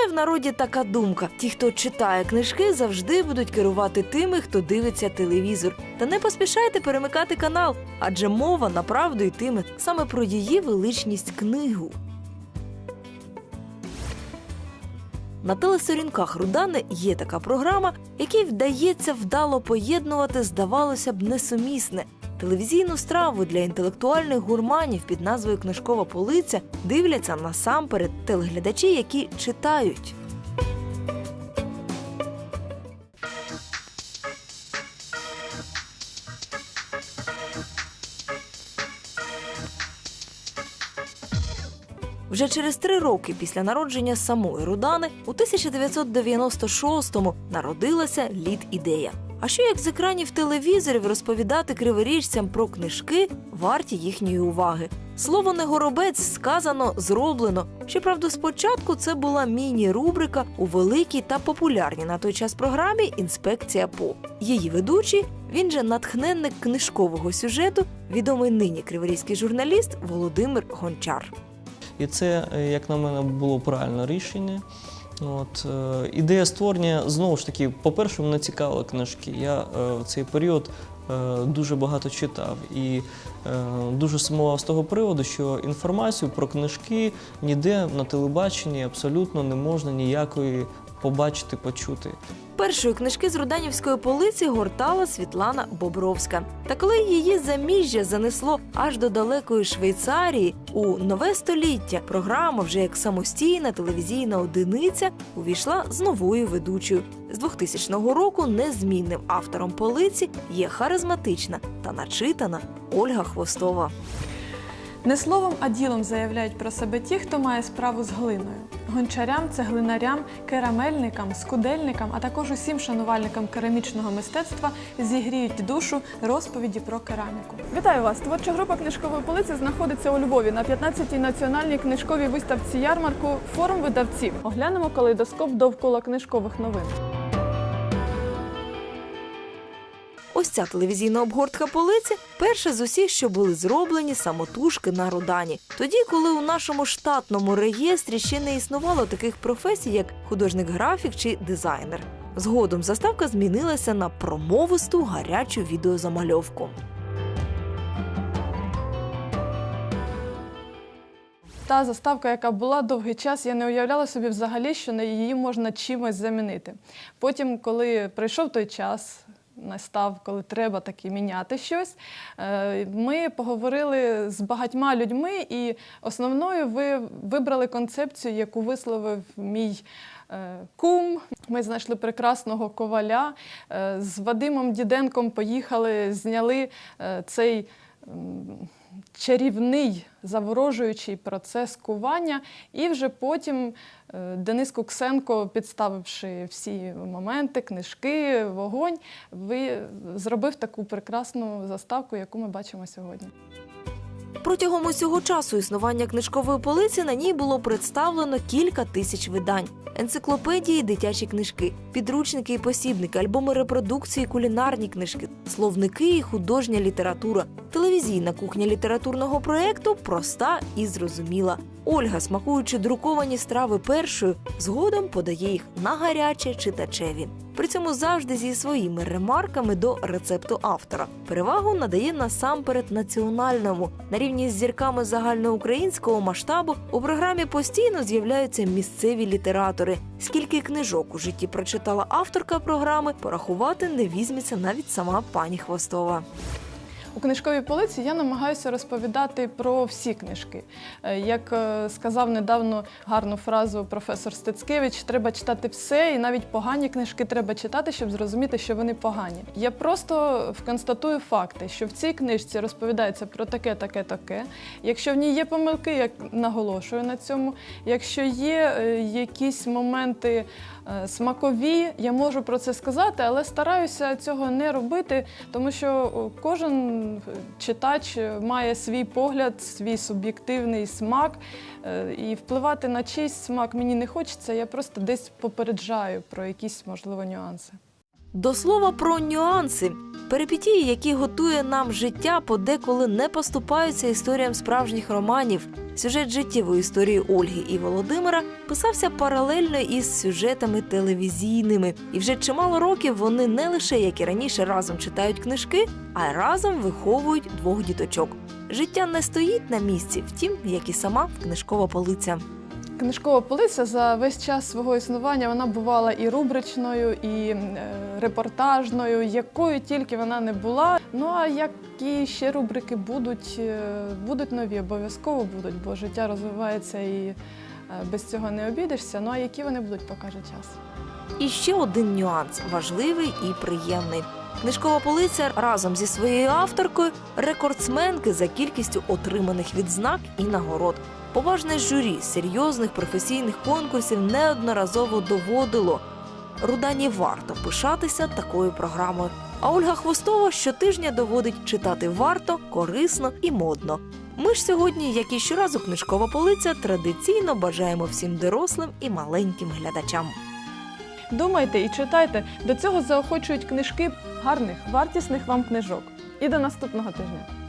Існує в народі така думка: ті, хто читає книжки, завжди будуть керувати тими, хто дивиться телевізор. Та не поспішайте перемикати канал, адже мова направду йтиме саме про її величність книгу. На телесторінках Рудани є така програма, якій вдається вдало поєднувати, здавалося б, несумісне. Телевізійну страву для інтелектуальних гурманів під назвою Книжкова полиця дивляться насамперед телеглядачі, які читають. Вже через три роки після народження самої Рудани у 1996-му народилася лід ідея. А що як з екранів телевізорів розповідати криворіжцям про книжки, варті їхньої уваги? Слово не горобець сказано, зроблено. Щоправда, спочатку це була міні-рубрика у великій та популярній на той час програмі Інспекція ПО. Її ведучий, він же натхненник книжкового сюжету, відомий нині криворізький журналіст Володимир Гончар. І це, е, як на мене, було правильне рішення. От, е, ідея створення, знову ж таки, по-перше, мене цікавили книжки. Я е, в цей період е, дуже багато читав і е, дуже сумував з того приводу, що інформацію про книжки ніде на телебаченні абсолютно не можна ніякої побачити, почути. Першої книжки з Руданівської полиці гортала Світлана Бобровська. Та коли її заміжжя занесло аж до далекої Швейцарії у нове століття, програма вже як самостійна телевізійна одиниця увійшла з новою ведучою. З 2000 року незмінним автором полиці є харизматична та начитана Ольга Хвостова. Не словом, а ділом заявляють про себе ті, хто має справу з глиною. Гончарям, цеглинарям, керамельникам, скудельникам, а також усім шанувальникам керамічного мистецтва зігріють душу розповіді про кераміку. Вітаю вас! Творча група книжкової полиці знаходиться у Львові на 15-й національній книжковій виставці ярмарку Форум видавців. Оглянемо калейдоскоп довкола книжкових новин. Ось ця телевізійна обгортка полиці перша з усіх, що були зроблені самотужки на Рудані. Тоді, коли у нашому штатному реєстрі ще не існувало таких професій, як художник-графік чи дизайнер. Згодом заставка змінилася на промовисту гарячу відеозамальовку. Та заставка, яка була довгий час, я не уявляла собі взагалі, що її можна чимось замінити. Потім, коли прийшов той час, настав, коли треба таки міняти щось, е, ми поговорили з багатьма людьми, і основною ви вибрали концепцію, яку висловив мій. е, Кум, ми знайшли прекрасного коваля. Е, З Вадимом Діденком поїхали, зняли цей чарівний заворожуючий процес кування. І вже потім е, Денис Куксенко, підставивши всі моменти, книжки, вогонь, ви зробив таку прекрасну заставку, яку ми бачимо сьогодні. Протягом усього часу існування книжкової полиці на ній було представлено кілька тисяч видань. Енциклопедії, дитячі книжки, підручники і посібники, альбоми репродукції, кулінарні книжки, словники і художня література. Телевізійна кухня літературного проекту проста і зрозуміла. Ольга, смакуючи друковані страви першою, згодом подає їх на гаряче читачеві. При цьому завжди зі своїми ремарками до рецепту автора. Перевагу надає насамперед національному. На рівні з зірками загальноукраїнського масштабу у програмі постійно з'являються місцеві літератори. Скільки книжок у житті прочитала авторка програми, порахувати не візьметься навіть сама пані Хвостова. У книжковій полиці я намагаюся розповідати про всі книжки. Е, Як е, сказав недавно гарну фразу професор Стецкевич, треба читати все, і навіть погані книжки треба читати, щоб зрозуміти, що вони погані. Я просто констатую факти, що в цій книжці розповідається про таке, таке, таке. Якщо в ній є помилки, я наголошую на цьому. Якщо є е, якісь моменти смакові, я можу про це сказати, але стараюся цього не робити, тому що о, читач має свій погляд, свій суб'єктивний смак, е, і впливати на чийсь смак мені не хочеться. Я просто десь попереджаю про якісь можливо нюанси. До слова про нюанси. Перипетії, які готує нам життя, подеколи не поступаються історіям справжніх романів. Сюжет життєвої історії Ольги і Володимира писався паралельно із сюжетами телевізійними, і вже чимало років вони не лише як і раніше разом читають книжки, а й разом виховують двох діточок. Життя не стоїть на місці, втім, як і сама книжкова полиця. Книжкова полиця за весь час свого існування вона бувала і рубричною, і е, репортажною, якою тільки вона не була. Ну а які ще рубрики будуть, е, будуть нові, обов'язково будуть, бо життя розвивається і е, без цього не обійдешся. Ну а які вони будуть, покаже час. І ще один нюанс важливий і приємний. Книжкова полиця разом зі своєю авторкою рекордсменки за кількістю отриманих відзнак і нагород. Поважне журі серйозних професійних конкурсів неодноразово доводило. Рудані варто пишатися такою програмою. А Ольга Хвостова щотижня доводить читати варто, корисно і модно. Ми ж сьогодні, як і щоразу, книжкова полиця, традиційно бажаємо всім дорослим і маленьким глядачам. Думайте і читайте. До цього заохочують книжки гарних, вартісних вам книжок. І до наступного тижня.